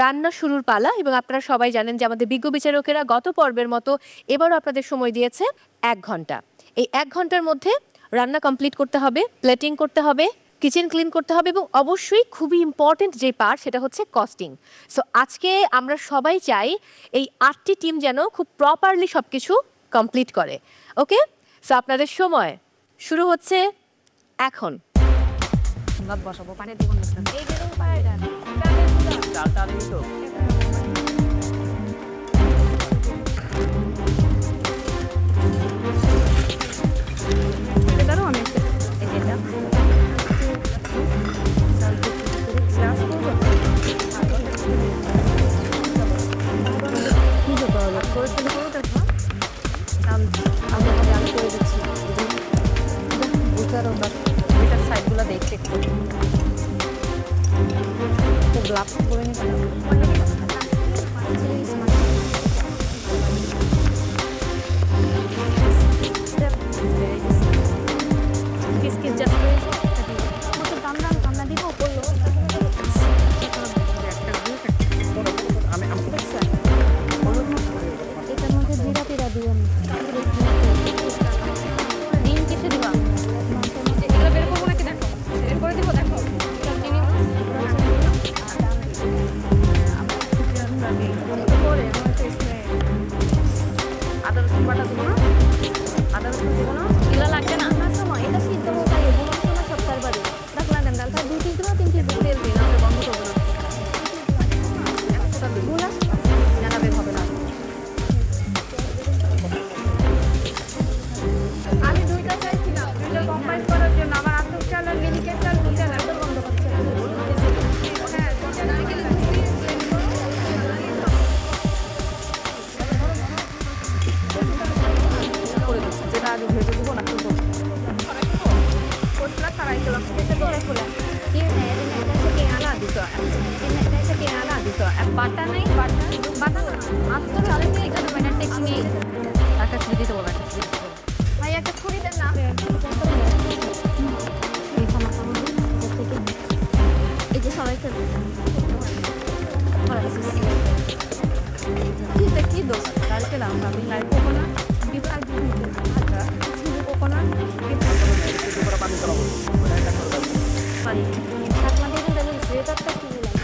রান্না শুরুর পালা এবং আপনারা সবাই জানেন যে আমাদের বিজ্ঞ বিচারকেরা গত পর্বের মতো এবারও আপনাদের সময় দিয়েছে এক ঘণ্টা। এই এক ঘণ্টার মধ্যে রান্না কমপ্লিট করতে হবে প্লেটিং করতে হবে কিচেন ক্লিন করতে হবে এবং অবশ্যই খুবই ইম্পর্টেন্ট যে পার্ট সেটা হচ্ছে কস্টিং সো আজকে আমরা সবাই চাই এই আটটি টিম যেন খুব প্রপারলি সব কিছু কমপ্লিট করে। ওকে সো আপনাদের সময় শুরু হচ্ছে এখন। বসাবো। পানি দিব না চালটা দিবি তো দাঁড়াও একটু করে স্লাশ বাটা নাই বাটা বাটা না আস্ত চালে নিয়ে এখানে মানে টেক্স নিয়ে টাকা ছেড়ে দিতে বলা ভাই একটা ছুরি দেন না এই যে সবাই এটা কি দোষ কালকে লাম আমি লাইভ করব না বিভাগ ওয়ান তার মধ্যে কিন্তু আমি সোয়েটারটা কিনলাম